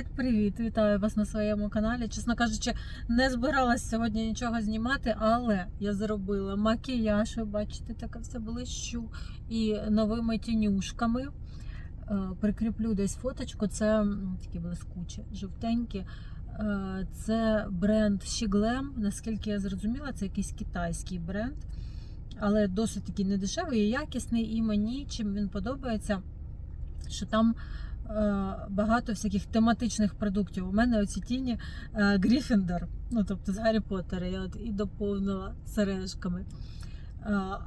Привіт-привіт! Вітаю вас на своєму каналі. Чесно кажучи, не збиралась сьогодні нічого знімати, але я зробила макіяж. Ви бачите, таке все блищу і новими тінюшками. Е, Прикріплю десь фоточку. Це такі блискучі, жовтенькі. Е, Це бренд Shiglem. Наскільки я зрозуміла, це якийсь китайський бренд, але досить такий недешевий і якісний. І мені чим він подобається, що там багато всяких тематичних продуктів. У мене оці тіні е, Гріфіндор, ну тобто з Гаррі Поттера, я от і доповнила сережками. Е,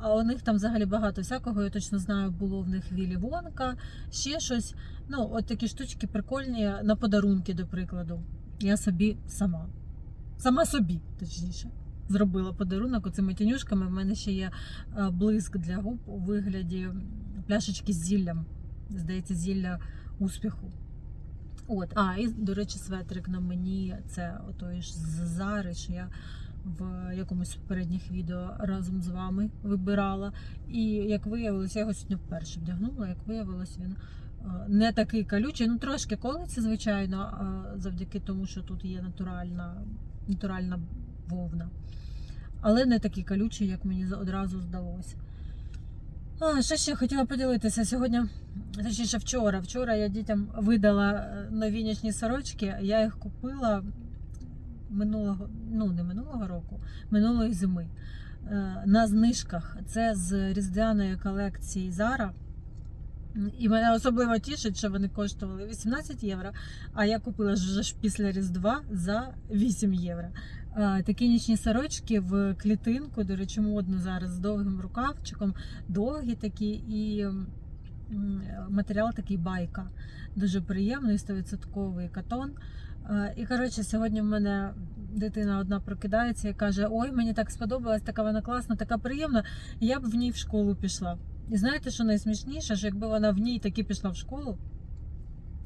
А у них там взагалі багато всякого. Я точно знаю, було в них Вілі Вонка, ще щось. Ну, от такі штучки прикольні на подарунки, до прикладу. Я собі сама. Сама собі, точніше. Зробила подарунок оцими тінюшками. В мене ще є е, блиск для губ у вигляді пляшечки з зіллям. Здається, зілля успіху. От, а, і, до речі, светрик на мені це отой ж з Зари, що я в якомусь попередніх відео разом з вами вибирала. І як виявилося, я його сьогодні вперше вдягнула, як виявилось, він е, не такий колючий, ну трошки колиться, звичайно, е, завдяки тому, що тут є натуральна, натуральна вовна. Але не такий колючий, як мені одразу здалося. А, що ще хотіла поділитися сьогодні. Точніше, вчора. Вчора я дітям видала е, нові нічні сорочки. Я їх купила минулого, ну не минулого року, минулої зими. е, На знижках. Це з різдвяної колекції Zara. І мене особливо тішить, що вони коштували 18 євро, а я купила ж після Різдва за 8 євро. Е, Такі нічні сорочки в клітинку, до речі, модно зараз з довгим рукавчиком, довгі такі, і матеріал такий байка. Дуже приємний, 100% катон. Е, І коротше, сьогодні в мене дитина одна прокидається і каже: Ой, мені так сподобалась, така вона класна, така приємна. Я б в ній в школу пішла. І знаєте, що найсмішніше, що якби вона в ній таки пішла в школу,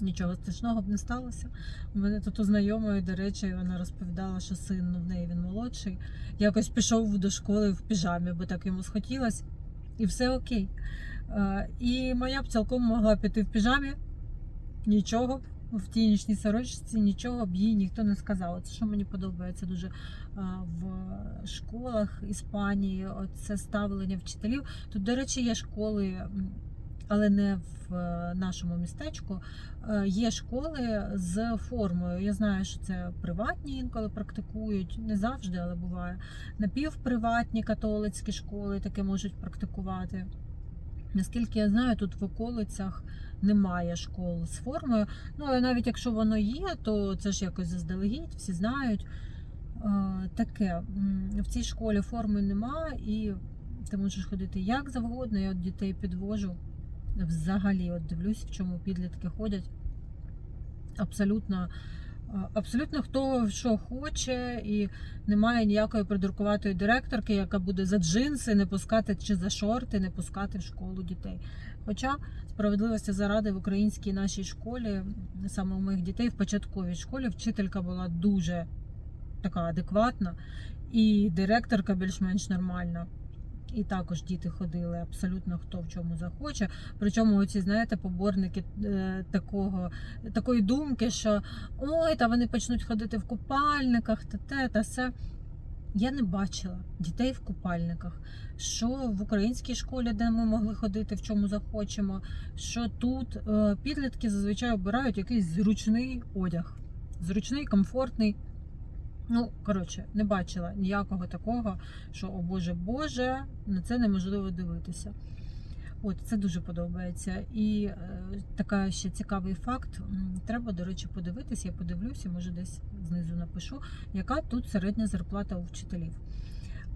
нічого страшного б не сталося. У мене тут у знайомої, до речі, вона розповідала, що син ну, в неї він молодший, якось пішов до школи в піжамі, бо так йому схотілося, і все окей. Е, І моя б цілком могла піти в піжамі, нічого б. В тій нічній сорочці нічого б їй ніхто не сказав. Це що мені подобається дуже в школах Іспанії. Це ставлення вчителів. Тут, до речі, є школи, але не в е, нашому містечку. Е, Є школи з формою. Я знаю, що це приватні інколи практикують, не завжди, але буває. Напівприватні католицькі школи таке можуть практикувати. Наскільки я знаю, тут в околицях немає школ з формою. Ну, але навіть якщо воно є, то це ж якось заздалегідь, всі знають. Е, Таке в цій школі форми нема, і ти можеш ходити як завгодно. Я от дітей підвожу. Взагалі, от дивлюсь, в чому підлітки ходять. Абсолютно, е, абсолютно хто що хоче, і немає ніякої придуркуватої директорки, яка буде за джинси не пускати чи за шорти не пускати в школу дітей. Хоча справедливості заради в українській нашій школі, саме у моїх дітей в початковій школі, вчителька була дуже така адекватна, і директорка більш-менш нормальна. І також діти ходили абсолютно хто в чому захоче. Причому оці, знаєте, поборники е, такого, такої думки, що ой, та вони почнуть ходити в купальниках, та те, та все. Я не бачила дітей в купальниках. Що в українській школі, де ми могли ходити в чому захочемо, що тут е, підлітки зазвичай обирають якийсь зручний одяг. Зручний, комфортний. Ну, коротше, не бачила ніякого такого, що, о Боже Боже, на це неможливо дивитися. От, це дуже подобається. І е, така ще цікавий факт. Треба, до речі, подивитися, я подивлюся, може десь знизу напишу, яка тут середня зарплата у вчителів.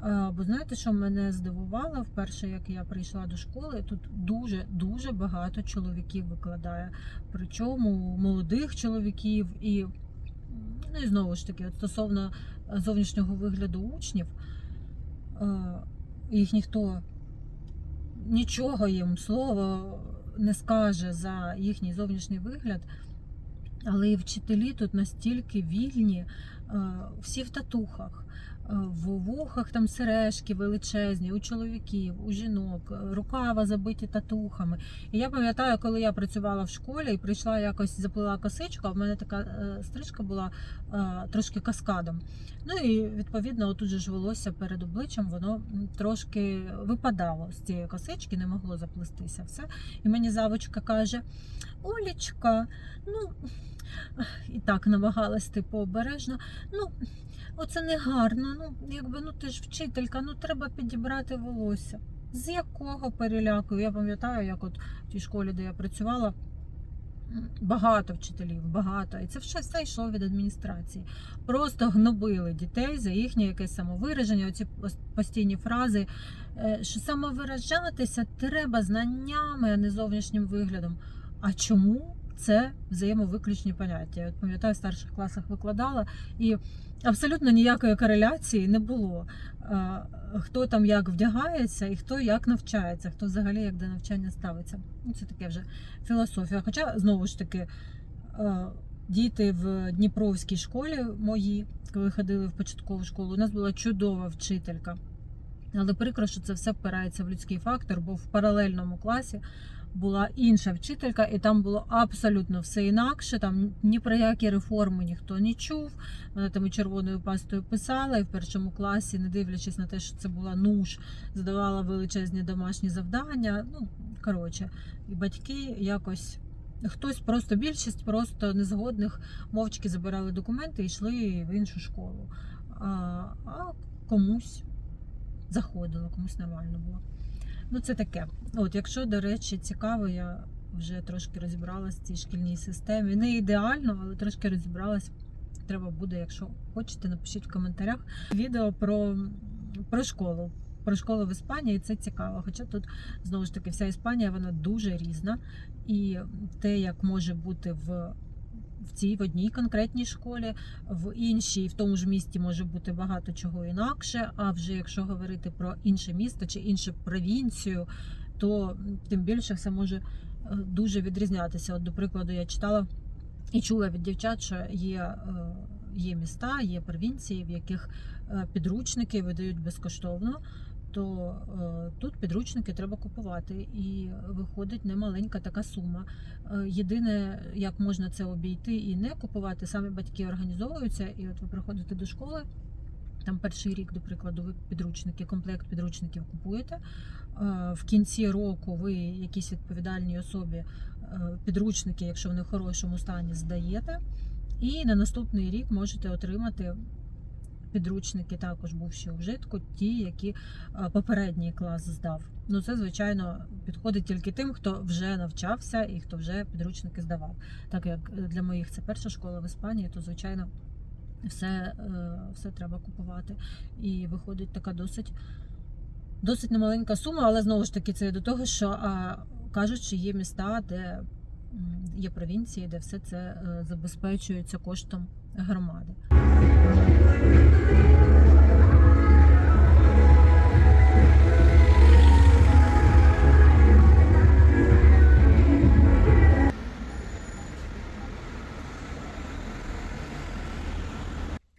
Е, Бо знаєте, що мене здивувало вперше, як я прийшла до школи, тут дуже дуже багато чоловіків викладає. Причому молодих чоловіків і Ну і знову ж таки, стосовно е, зовнішнього вигляду учнів, е, їх ніхто нічого їм слово не скаже за їхній зовнішній вигляд. Але і вчителі тут настільки вільні, е, всі в татухах, в вухах там сережки величезні, у чоловіків, у жінок, е, рукава забиті татухами. І я пам'ятаю, коли я працювала в школі і прийшла якось заплила косичку, в мене така е, стрижка була е, трошки каскадом. Ну і відповідно, отут же ж волосся перед обличчям, воно трошки випадало з цієї косички, не могло заплестися все. І мені завочка каже: Олічка, ну і так намагалась типу обережно. Ну, оце не гарно. Ну, якби ну ти ж вчителька, ну треба підібрати волосся. З якого переляку? Я пам'ятаю, як от в тій школі, де я працювала. Багато вчителів, багато. І це все, йшло від адміністрації. Просто гнобили дітей за їхнє якесь самовираження, оці постійні фрази, е, що самовиражатися треба знаннями, а не зовнішнім виглядом. А чому це взаємовиключні поняття? От пам'ятаю, в старших класах викладала, і абсолютно ніякої кореляції не було. Е, Хто там як вдягається і хто як навчається, хто взагалі як до навчання ставиться. Ну, це таке вже філософія. Хоча, знову ж таки, е, діти в Дніпровській школі мої, коли ходили в початкову школу, у нас була чудова вчителька. Але прикро, що це все впирається в людський фактор, бо в паралельному класі була інша вчителька, і там було абсолютно все інакше. Там ні про які реформи ніхто не чув. Вона там червоною пастою писала, і в першому класі, не дивлячись на те, що це була нуж, задавала величезні домашні завдання. Ну, коротше, і батьки якось. Хтось просто більшість просто незгодних мовчки забирали документи і йшли в іншу школу. А, а комусь заходило, комусь нормально було. Ну, це таке. От, якщо, до речі, цікаво, я вже трошки розібралася в цій шкільній системі. Не ідеально, але трошки розібралась. Треба буде, якщо хочете, напишіть в коментарях відео про, про школу. Про школу в Іспанії це цікаво. Хоча тут знову ж таки вся Іспанія вона дуже різна. І те, як може бути в, в цій в одній конкретній школі, в іншій, в тому ж місті може бути багато чого інакше. А вже якщо говорити про інше місто чи іншу провінцію, то тим більше все може е, дуже відрізнятися. От, до прикладу, я читала і чула від дівчат, що є, е, є міста, є провінції, в яких е, підручники видають безкоштовно. То е, тут підручники треба купувати, і виходить немаленька така сума. Е, Єдине, як можна це обійти і не купувати, самі батьки організовуються, і от ви приходите до школи. Там перший рік, до прикладу, ви підручники, комплект підручників купуєте. Е, В кінці року ви якійсь відповідальній особі підручники, якщо вони в хорошому стані, здаєте. І на наступний рік можете отримати підручники, також бувші у вжитку, ті, які е, попередній клас здав. Ну, це, звичайно, підходить тільки тим, хто вже навчався і хто вже підручники здавав. Так як для моїх це перша школа в Іспанії, то звичайно все, е, все треба купувати. І виходить така досить, досить немаленька сума, але знову ж таки це до того, що а, кажуть, що є міста, де є провінції, де все це е, забезпечується коштом громади.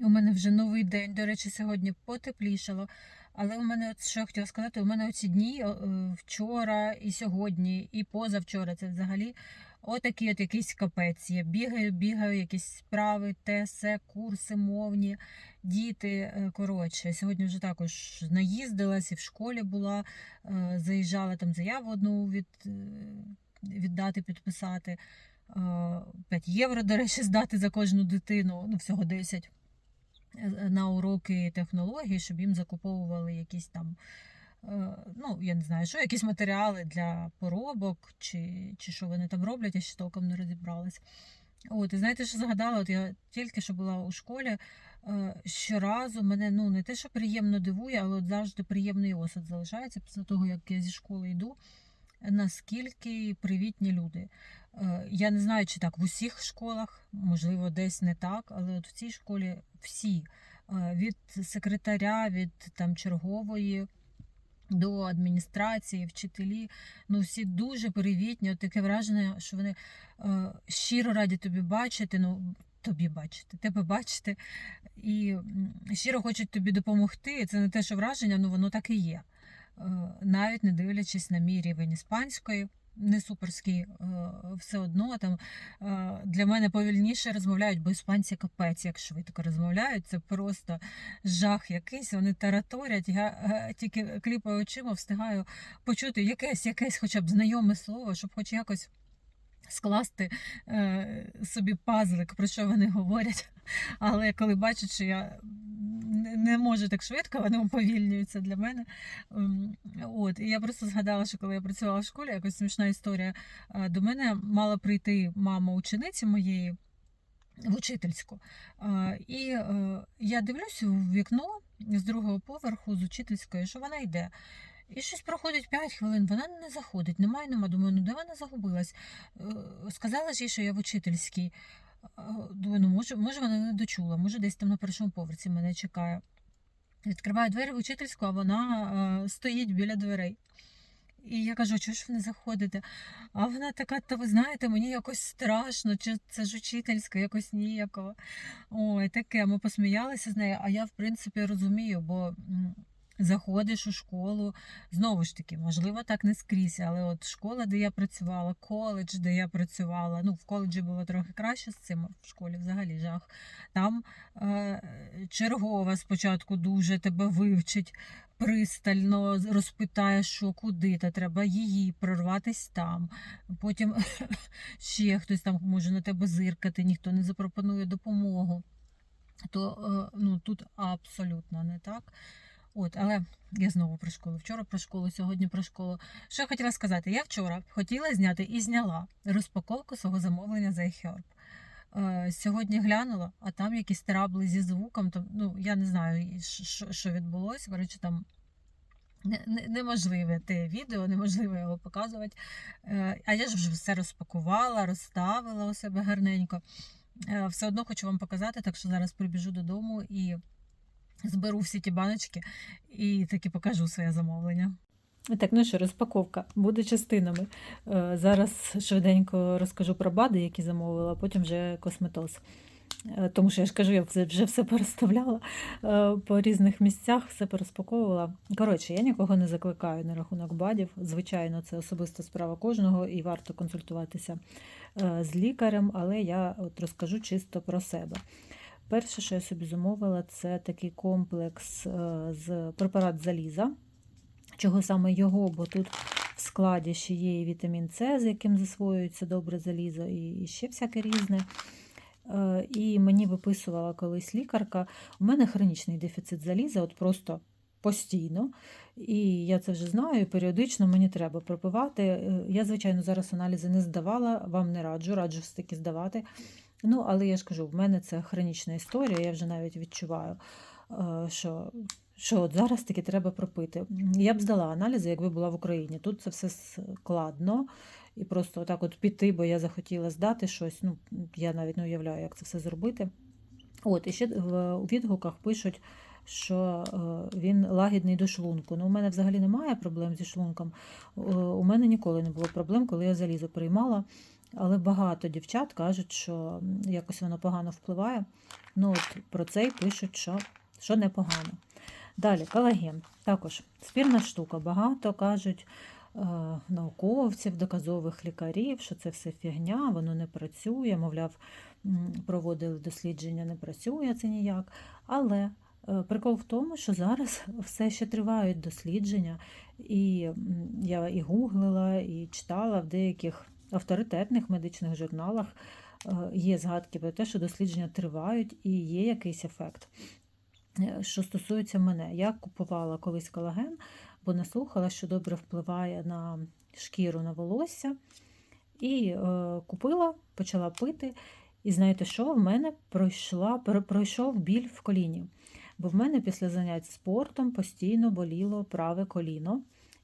У мене вже новий день. До речі, сьогодні потеплішало. Але у мене, от що я хотіла сказати, у мене оці дні е, вчора і сьогодні, і позавчора це взагалі отакий от якийсь капець. Я бігаю, бігаю, якісь справи, тесе, курси мовні, діти. е, Коротше, сьогодні вже також наїздилась і в школі була, е, заїжджала там заяву одну від, е, віддати, підписати. Е, 5 євро, до речі, здати за кожну дитину, ну всього 10 е, на уроки технології, щоб їм закуповували якісь там, ну, я не знаю, що, якісь матеріали для поробок, чи, чи що вони там роблять, я ще толком не розібралась. От, і знаєте, що згадала? От я тільки що була у школі, е, щоразу мене ну, не те, що приємно дивує, але от завжди приємний осад залишається після того, як я зі школи йду. Наскільки привітні люди. Е, Я не знаю, чи так в усіх школах, можливо, десь не так, але от в цій школі всі е, від секретаря, від там чергової до адміністрації, вчителі, ну всі дуже привітні. От таке враження, що вони е, щиро раді тобі бачити. Ну тобі бачити, тебе бачити і щиро хочуть тобі допомогти. Це не те, що враження, ну воно так і є. Е, Навіть не дивлячись на мій рівень іспанської, не суперський, е, все одно там е, для мене повільніше розмовляють, бо іспанці капець, як швидко розмовляють. Це просто жах якийсь. Вони тараторять. Я е, тільки кліпаю очима, встигаю почути якесь, якесь хоча б знайоме слово, щоб хоч якось скласти е, собі пазлик, про що вони говорять. Але коли бачать, що я не- можу так швидко, вони уповільнюються для мене. Ем, От, і я просто згадала, що коли я працювала в школі, якась смішна історія. е, До мене мала прийти мама учениці моєї в учительську. Е, І е, я дивлюся в вікно з другого поверху з учительської, що вона йде. І щось проходить 5 хвилин, вона не заходить, немає, нема. Думаю, ну де вона загубилась? Сказала ж їй, що я в учительській. Е, Думаю, ну може, може вона не дочула, може десь там на першому поверсі мене чекає. Відкриваю двері в учительську, а вона е, стоїть біля дверей. І я кажу, чого ж ви не заходите? А вона така, та ви знаєте, мені якось страшно, чи це ж учительська, якось ніяково. Ой, таке, ми посміялися з нею, а я, в принципі, розумію, бо заходиш у школу, знову ж таки, можливо, так не скрізь, але от школа, де я працювала, коледж, де я працювала, ну, в коледжі було трохи краще з цим, в школі взагалі жах. Там е, чергова спочатку дуже тебе вивчить, пристально розпитає, що куди, та треба її прорватись там. Потім ще хтось там може на тебе зиркати, ніхто не запропонує допомогу. То е, ну, тут абсолютно не так. От, але я знову про школу. Вчора про школу, сьогодні про школу. Що я хотіла сказати? Я вчора хотіла зняти і зняла розпаковку свого замовлення за iHerb. Е, Сьогодні глянула, а там якісь трабли зі звуком. Там, ну, я не знаю, що, відбулося. Коротше, там не- не- неможливе те відео, неможливо його показувати. Е, А я ж вже все розпакувала, розставила у себе гарненько. Е, Все одно хочу вам показати, так що зараз прибіжу додому і зберу всі ті баночки і таки покажу своє замовлення. Так, ну що, розпаковка буде частинами. Е, Зараз швиденько розкажу про бади, які замовила, а потім вже косметоз. Е, Тому що я ж кажу, я вже все переставляла е, по різних місцях, все порозпаковувала. Коротше, я нікого не закликаю на рахунок бадів. Звичайно, це особиста справа кожного і варто консультуватися з лікарем, але я от розкажу чисто про себе. Перше, що я собі замовила, це такий комплекс е, з препарат заліза. Чого саме його, бо тут в складі ще є і вітамін С, з яким засвоюється добре залізо, і ще всяке різне. Е, І мені виписувала колись лікарка. У мене хронічний дефіцит заліза, от просто постійно. І я це вже знаю, періодично мені треба пропивати. Е, Я, звичайно, зараз аналізи не здавала, вам не раджу, раджу все-таки здавати. Ну, але я ж кажу, в мене це хронічна історія, я вже навіть відчуваю, е, що, що от зараз таки треба пропити. Я б здала аналізи, якби була в Україні. Тут це все складно. І просто отак от піти, бо я захотіла здати щось. Ну, я навіть не уявляю, як це все зробити. От, і ще в відгуках пишуть, що е, він лагідний до шлунку. Ну, у мене взагалі немає проблем зі шлунком. Е, У мене ніколи не було проблем, коли я залізо приймала. Але багато дівчат кажуть, що якось воно погано впливає. Ну, от про це й пишуть, що, що непогано. Далі, колаген. Також спірна штука. Багато кажуть е, науковців, доказових лікарів, що це все фігня, воно не працює. Мовляв, проводили дослідження, не працює це ніяк. Але е, прикол в тому, що зараз все ще тривають дослідження, і я і гуглила, і читала в деяких авторитетних медичних журналах е, є згадки про те, що дослідження тривають і є якийсь ефект. Е, Що стосується мене, я купувала колись колаген, бо наслухала, що добре впливає на шкіру, на волосся. І е, купила, почала пити. І знаєте що? В мене пройшла, пройшов біль в коліні. Бо в мене після занять спортом постійно боліло праве коліно.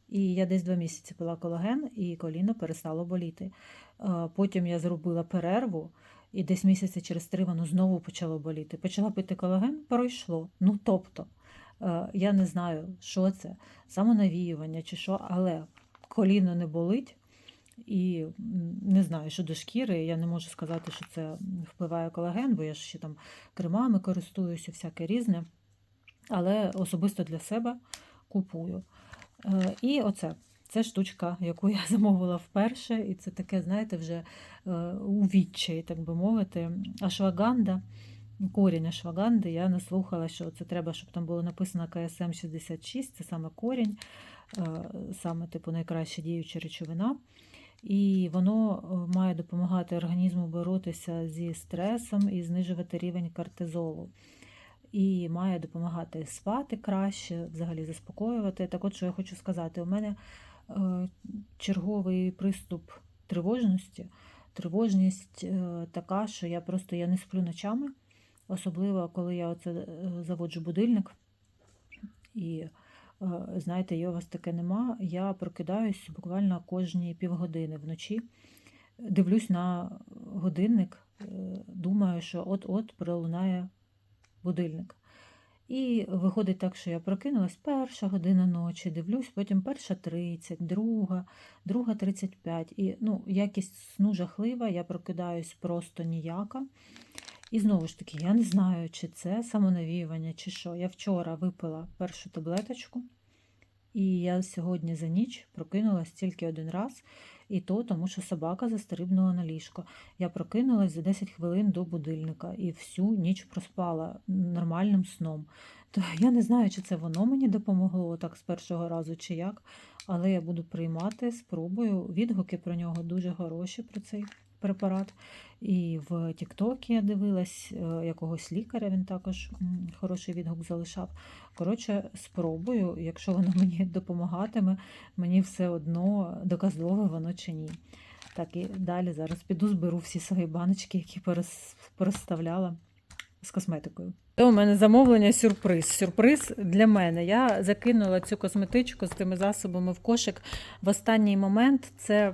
І я десь два місяці пила колаген, і коліно перестало боліти. Е, Потім я зробила перерву, і десь місяці через три воно знову почало боліти. Почала пити колаген, пройшло. Ну тобто, е, я не знаю, що це, самонавіювання чи що, але коліно не болить. І не знаю, що до шкіри, я не можу сказати, що це впливає колаген, бо я ж ще там кремами користуюся, всяке різне. Але особисто для себе купую. Е, І оце. Це штучка, яку я замовила вперше, і це таке, знаєте, вже е, у відчаї, так би мовити. Ашваганда, корінь ашваганди, я наслухала, що це треба, щоб там було написано КСМ 66, це саме корінь, е, саме типу найкраща діюча речовина. І воно має допомагати організму боротися зі стресом і знижувати рівень кортизолу. І має допомагати спати краще, взагалі заспокоювати. Так от, що я хочу сказати, у мене е, черговий приступ тривожності. Тривожність е, така, що я просто я не сплю ночами, особливо коли я оце е, заводжу будильник. І знаєте, є у вас таке нема. Я прокидаюсь буквально кожні півгодини вночі. Дивлюсь на годинник, думаю, що от-от пролунає будильник. І виходить так, що я прокинулась перша година ночі, дивлюсь, потім перша 30, друга, друга 35. І ну, якість сну жахлива, я прокидаюсь просто ніяка. І знову ж таки, я не знаю, чи це самонавіювання, чи що. Я вчора випила першу таблеточку, і я сьогодні за ніч прокинулась тільки один раз, і то тому, що собака застрибнула на ліжко. Я прокинулась за 10 хвилин до будильника і всю ніч проспала нормальним сном. То я не знаю, чи це воно мені допомогло так з першого разу, чи як, але я буду приймати, спробую. Відгуки про нього дуже хороші про цей препарат. І в Тіктокі я дивилась е, якогось лікаря, він також хороший відгук залишав. Коротше, спробую, якщо воно мені допомагатиме, мені все одно доказове воно чи ні. Так, і далі зараз піду зберу всі свої баночки, які порозставляла з косметикою. Це у мене замовлення сюрприз. Сюрприз для мене. Я закинула цю косметичку з тими засобами в кошик в останній момент. Це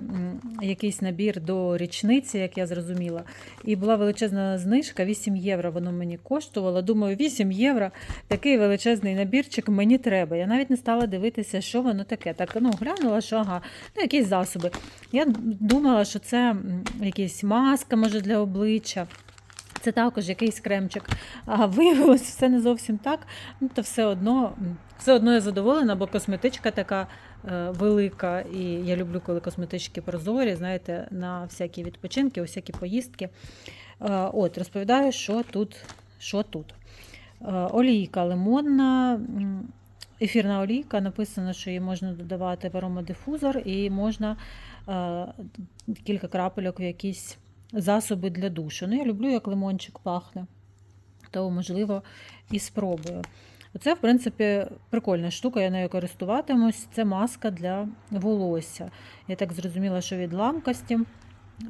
якийсь набір до річниці, як я зрозуміла. І була величезна знижка, 8 євро воно мені коштувало. Думаю, 8 євро, такий величезний набірчик мені треба. Я навіть не стала дивитися, що воно таке. Так, ну, глянула, що ага, ну, якісь засоби. Я думала, що це м, якась маска, може, для обличчя. Це також якийсь кремчик. А виявилось все не зовсім так. Ну, то все одно, все одно я задоволена, бо косметичка така е, велика. І я люблю, коли косметички прозорі, знаєте, на всякі відпочинки, у всякі поїздки. Е, от, розповідаю, що тут. Що тут. Е, олійка лимонна, ефірна олійка. Написано, що її можна додавати в аромадифузор і можна е, кілька крапельок в якісь засоби для душу. Ну, я люблю, як лимончик пахне, то, можливо, і спробую. Оце, в принципі, прикольна штука, я нею користуватимусь. Це маска для волосся. Я так зрозуміла, що від ламкості.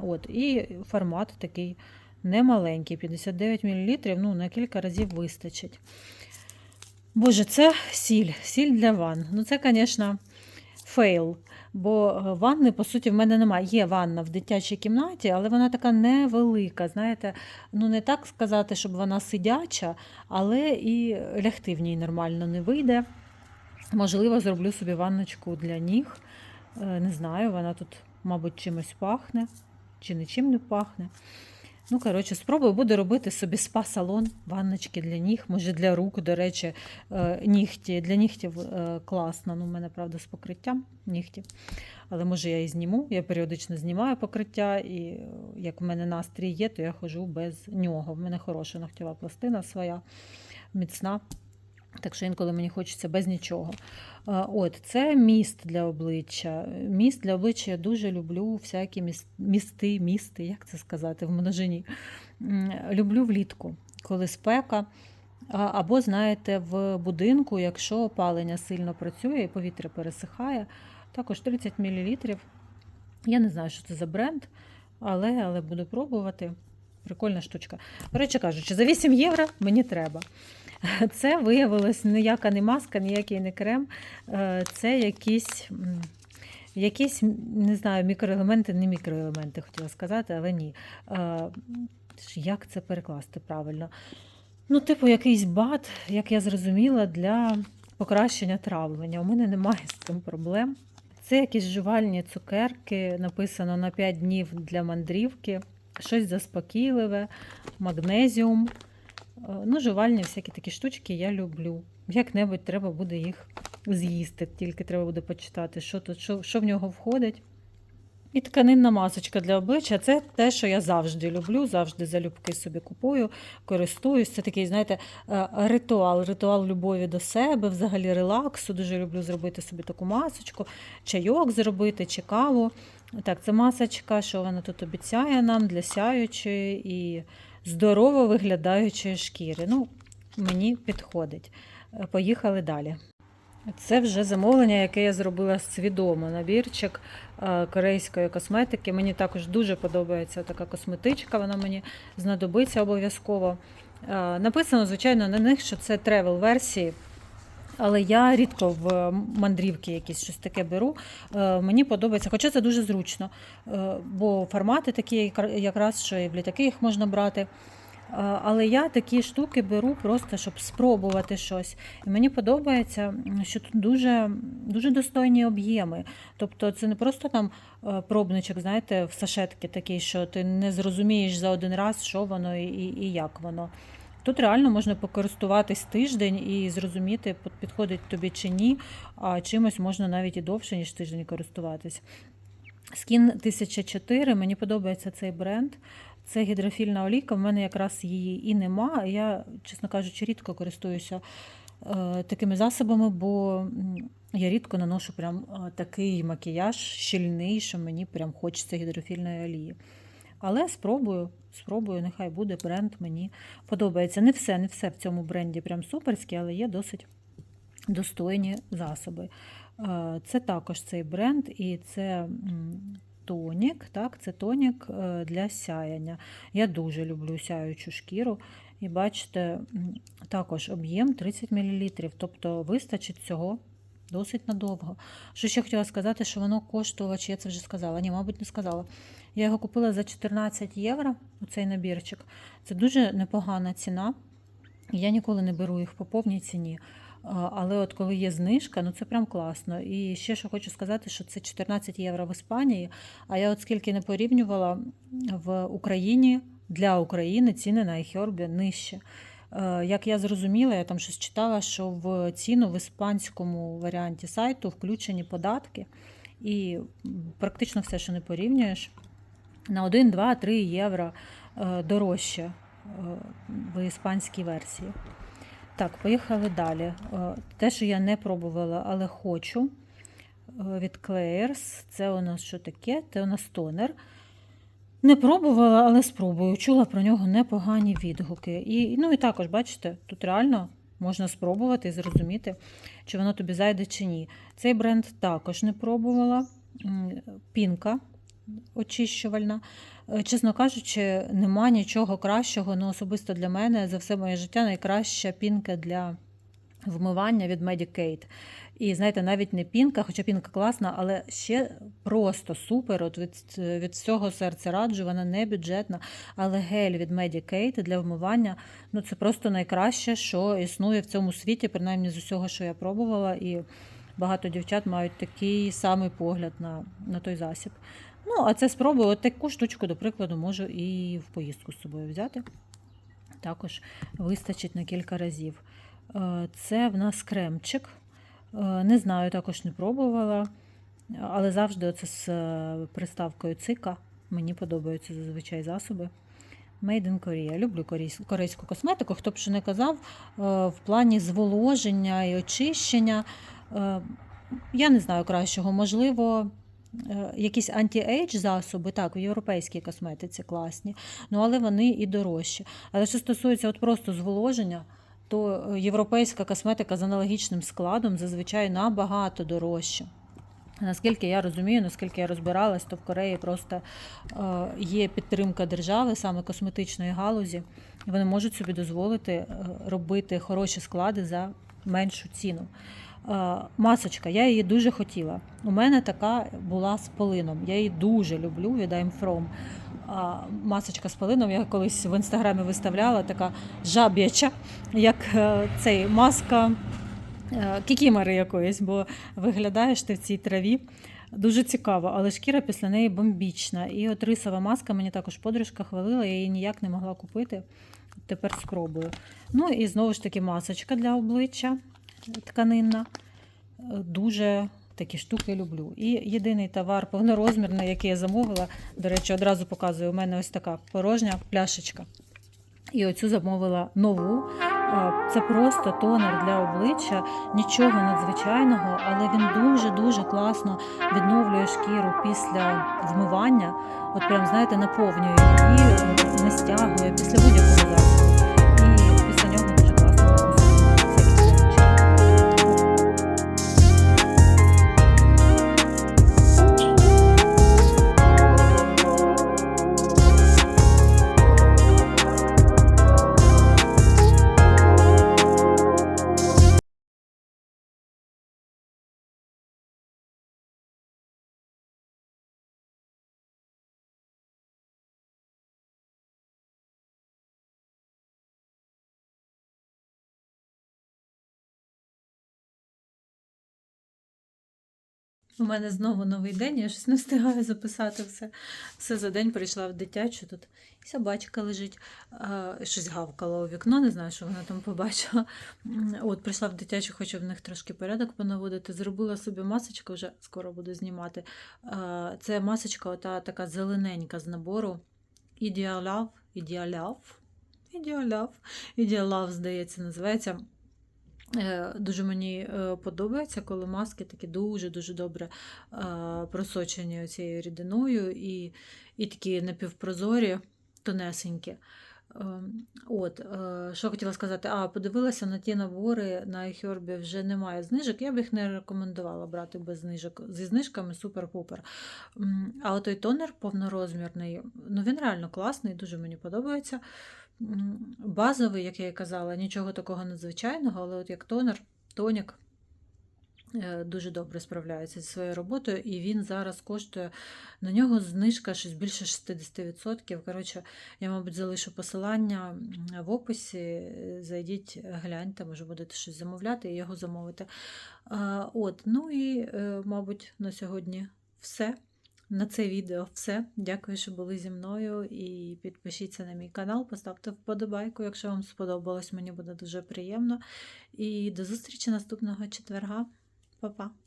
От, і формат такий немаленький, 59 мл, ну, на кілька разів вистачить. Боже, це сіль, сіль для ванн. Ну, це, звісно, фейл. Бо е, ванни, по суті, в мене немає. Є ванна в дитячій кімнаті, але вона така невелика. Знаєте, ну не так сказати, щоб вона сидяча, але і лягти в ній нормально не вийде. Можливо, зроблю собі ванночку для ніг. Е, Не знаю, вона тут, мабуть, чимось пахне, чи нічим не пахне. Ну, коротше, спробую, буду робити собі спа-салон, ванночки для ніг, може для рук, до речі, е, нігті. Для нігтів е, класно. Ну, у мене, правда, з покриттям нігтів. Але може я і зніму. Я періодично знімаю покриття, і е, як в мене настрій є, то я ходжу без нього. В мене хороша ногтєва пластина своя, міцна. Так що інколи мені хочеться без нічого. От, це міст для обличчя. Міст для обличчя я дуже люблю всякі міс- місти, місти, як це сказати, в множині. Люблю влітку, коли спека. Або, знаєте, в будинку, якщо опалення сильно працює і повітря пересихає, також 30 мл. Я не знаю, що це за бренд, але, але буду пробувати. Прикольна штучка. До речі кажучи, за 8 євро мені треба. Це виявилось ніяка не маска, ніякий не крем. Е, Це якісь, якісь не знаю, мікроелементи, не мікроелементи, хотіла сказати, але ні. Е, Як це перекласти правильно? Ну, типу, якийсь бат, як я зрозуміла, для покращення травлення. У мене немає з цим проблем. Це якісь жувальні цукерки, написано на 5 днів для мандрівки, щось заспокійливе, магнезіум. Е, Ну, жувальні всякі такі штучки я люблю. Як-небудь треба буде їх з'їсти, тільки треба буде почитати, що тут, що, що в нього входить. І тканинна масочка для обличчя це те, що я завжди люблю, завжди залюбки собі купую, користуюсь. Це такий, знаєте, е, ритуал, ритуал любові до себе, взагалі релаксу. Дуже люблю зробити собі таку масочку, чайок зробити чи каву. Так, це масочка, що вона тут обіцяє нам для сяючої і здорово виглядаючої шкіри. Ну, мені підходить. Е, Поїхали далі. Це вже замовлення, яке я зробила свідомо. Набірчик е, корейської косметики. Мені також дуже подобається така косметичка, вона мені знадобиться обов'язково. Е, Написано, звичайно, на них, що це тревел-версії. Але я рідко в мандрівки якісь щось таке беру. Е, Мені подобається, хоча це дуже зручно, е, бо формати такі якра- якраз, що і в літаки їх можна брати. Е, Але я такі штуки беру просто, щоб спробувати щось. І мені подобається, що тут дуже, дуже достойні об'єми. Тобто це не просто там пробничок, знаєте, в сашетки такий, що ти не зрозумієш за один раз, що воно і, і як воно. Тут реально можна покористуватись тиждень і зрозуміти, підходить тобі чи ні, а чимось можна навіть і довше, ніж тиждень користуватись. Скін 1004, мені подобається цей бренд. Це гідрофільна олійка, в мене якраз її і нема. Я, чесно кажучи, рідко користуюся е, такими засобами, бо я рідко наношу прям е, такий макіяж щільний, що мені прям хочеться гідрофільної олії. Але спробую, спробую, нехай буде бренд, мені подобається. Не все, не все в цьому бренді прям суперське, але є досить достойні засоби. Е, Це також цей бренд, і це тонік. Так, це тонік е, для сяяння. Я дуже люблю сяючу шкіру. І бачите, також об'єм 30 мл, тобто вистачить цього досить надовго. Що ще хотіла сказати, що воно коштувало, чи я це вже сказала? Ні, мабуть, не сказала. Я його купила за 14 євро, оцей набірчик. Це дуже непогана ціна. Я ніколи не беру їх по повній ціні. Але от коли є знижка, ну це прям класно. І ще що хочу сказати, що це 14 євро в Іспанії. А я от скільки не порівнювала в Україні для України ціни на iHerb нижче. Як я зрозуміла, я там щось читала, що в ціну в іспанському варіанті сайту включені податки, і практично все, що не порівнюєш, на 1, 2, 3 євро е, дорожче е, в іспанській версії. Так, поїхали далі. Е, Те, що я не пробувала, але хочу від Claire's. Це у нас що таке? Це у нас тонер. Не пробувала, але спробую. Чула про нього непогані відгуки. І, ну і також, бачите, тут реально можна спробувати і зрозуміти, чи воно тобі зайде чи ні. Цей бренд також не пробувала. Пінка очищувальна. Е, Чесно кажучи, нема нічого кращого, ну особисто для мене за все моє життя найкраща пінка для вмивання від Medicaid. І знаєте, навіть не пінка, хоча пінка класна, але ще просто супер. От від, від всього серця раджу, вона не бюджетна, але гель від Medicaid для вмивання ну це просто найкраще, що існує в цьому світі, принаймні з усього, що я пробувала. І багато дівчат мають такий самий погляд на, на той засіб. Ну, а це спробую. От таку штучку, до прикладу, можу і в поїздку з собою взяти. Також вистачить на кілька разів. Е, Це в нас кремчик. Е, Не знаю, також не пробувала, але завжди оце з е, приставкою цика. Мені подобаються зазвичай засоби. Made in Korea. Люблю корейську косметику. Хто б що не казав, в плані зволоження і очищення. Я не знаю кращого. Можливо, якісь анті-ейдж засоби, так, в європейській косметиці класні, ну але вони і дорожчі. Але що стосується от просто зволоження, то е, європейська косметика з аналогічним складом зазвичай набагато дорожча. Наскільки я розумію, наскільки я розбиралась, то в Кореї просто е, є підтримка держави, саме косметичної галузі, і вони можуть собі дозволити е, робити хороші склади за меншу ціну. Е, Масочка, я її дуже хотіла. У мене така була з полином. Я її дуже люблю від I'm From. А масочка з полином я колись в інстаграмі виставляла, така жаб'яча, як е, цей маска е, кікімори якоїсь, бо виглядаєш ти в цій траві. Дуже цікаво, але шкіра після неї бомбічна. І от рисова маска мені також подружка хвалила, я її ніяк не могла купити. Тепер спробую. Ну і знову ж таки масочка для обличчя тканинна. Е, Дуже такі штуки люблю. І єдиний товар повнорозмірний, який я замовила, до речі, одразу показую, у мене ось така порожня пляшечка. І оцю замовила нову. Це просто тонер для обличчя, нічого надзвичайного, але він дуже-дуже класно відновлює шкіру після вмивання. От прям, знаєте, наповнює її, не стягує після будь-якого засобу. У мене знову новий день, я щось не встигаю записати все. Все за день прийшла в дитячу. Тут і собачка лежить, щось гавкала у вікно, не знаю, що вона там побачила. От прийшла в дитячу, хочу в них трошки порядок понаводити. Зробила собі масочку, вже скоро буду знімати. Це масочка, ота така зелененька з набору. Ідеаляв, ідеаляв, ідеаляв, ідеалав, здається, називається. Е, Дуже мені е, подобається, коли маски такі дуже-дуже добре е, просочені цією рідиною і, і такі напівпрозорі, тонесенькі. Е, От, що хотіла сказати, а подивилася на ті набори на iHerb вже немає знижок. Я б їх не рекомендувала брати без знижок. Зі знижками супер-пупер. А той тонер повнорозмірний, ну він реально класний, дуже мені подобається. Базовий, як я і казала, нічого такого надзвичайного, але от як тонер, тонік е, дуже добре справляється зі своєю роботою, і він зараз коштує на нього знижка щось більше 60%. Коротше, я, мабуть, залишу посилання в описі. Зайдіть, гляньте, може будете щось замовляти і його замовити. От, ну і, е, мабуть, на сьогодні все. На це відео все. Дякую, що були зі мною. І підпишіться на мій канал, поставте вподобайку, якщо вам сподобалось, мені буде дуже приємно. І до зустрічі наступного четверга. Па-па!